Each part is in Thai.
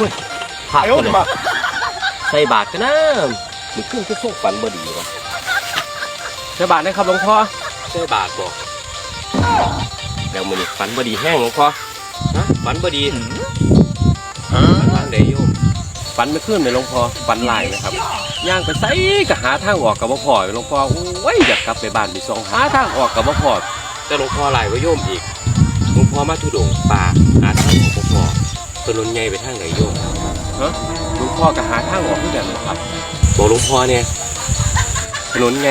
อ้ยพนเลยใส่บาทกันนะมันขึ้นก็ส่กฝันบ่ดีวะใส่บาทนะครับหลวงพ่อใส่บาทบอกแล้วมันฝันบ่ดีแห้งหลวงพ่อฮะฝันบ่ดีฝันไหนโยมฝันไม่ขึ้นเลยหลวงพ่อฝันลายนะครับย่างไปใส่ก็หาทางออกกับ่พ่อหลวงพ่อโอ้ยอยากกลับไปบ้านไปสองหาทางออกกับ่พ่อแต่หลวงพ่อลายว่าโยมอีกหลวงพ่อมาทุดงป่าหาทางออกบ่พ่อ ถนนใหญ่ไปทางไหนโยมหลวงพ่อก็หาทางออกคือกันนะครับบอกหลวงพ่อเนี่ยถนนไง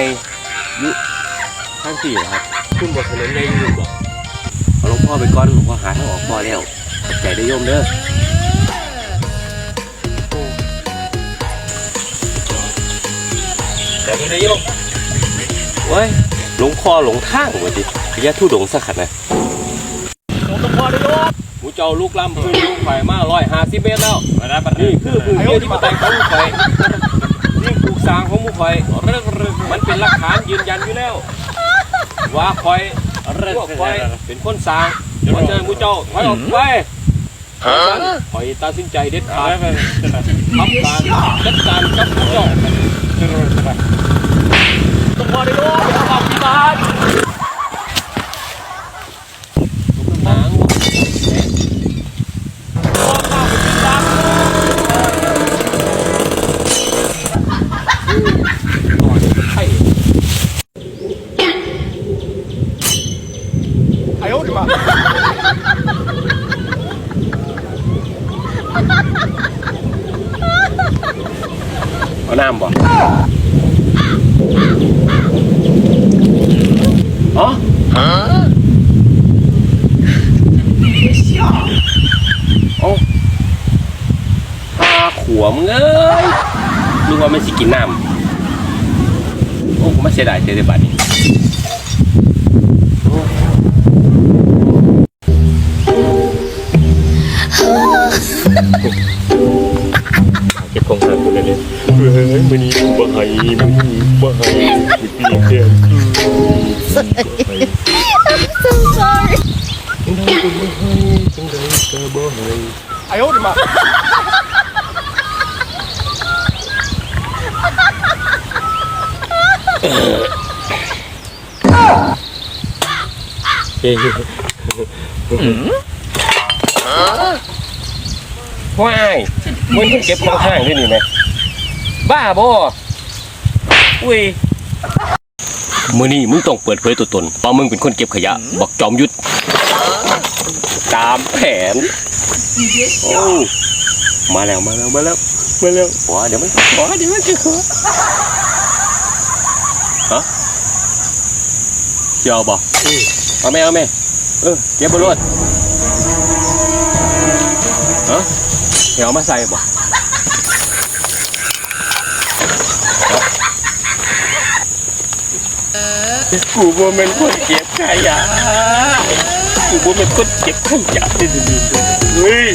ยุทางที่นะครับคุณบอกถนนใหญ่อยู่บ่เอาหลวงพ่อไปก่อนหลวงพ่อหาทางออกพอแล้วขอบใจได้อโยมเด้อแต่ที่ไหนโยมเว้ยหลวงพ่อหลงทางบ่ดิขยะทุดงค์สักขันนะหลวงพ่อได้โยม หมูเจ้าลูกลำพื้นลูกไฟมาร้อยห้าสิบเมตรแล้วนี่คือพื้นที่ที่มาไต่ของหมูไฟนี่ปลูกสร้างของหมูไฟมันเป็นหลักฐานยืนยันอยู่แล้ว ว่าคอยพวกคอยเป็นคนสร้างเพราะฉะนั้นหมูเจ้าถอยออกไปคอยตัดสินใจเด็ดขาดทำการจัดการกับหมูเจ้าหลวงพ่อได้โยมเดี๋ยวเอาที่บ้าน เอาน้ำบ่อ๋อโอ้ปลาขวมเอ้ยนึกว่ามันสิกินน้ำโอ้ไม่เสียดายเสียดายบัดนี้ ของหางคนนั้นเลยเฮ้ยมันนี่บ่ให้มันนี่บ่ให้มันปีนเดือนคือบ่ให้ I'm so sorry จังใดก็บ่ให้จังใดก็บ่ให้ไอ้โอ้ดิมา Why? มึงเก็บของข้างด้วยนี่ไหมบ้าบ่อุ้ยมือนี่มึงต้องเปิดเผยตัวตนเพราะมึงเป็นคนเก็บขยะ บอกจอมยุทธตามแผนโอ้มาแล้วมาแล้วมาแล้วมาแล้วว้าเดี๋ยวมันว้าเดี๋ยวมันจะขอฮะเจียวบ่เอาไหมเอาไหมเออเก็บบนรถฮะ เดี๋ยวเอามาใส่บ่กูบ่เป็นคนเก็บขยะกูบ่เป็นคนเก็บขยะนี่นี่เฮ้ย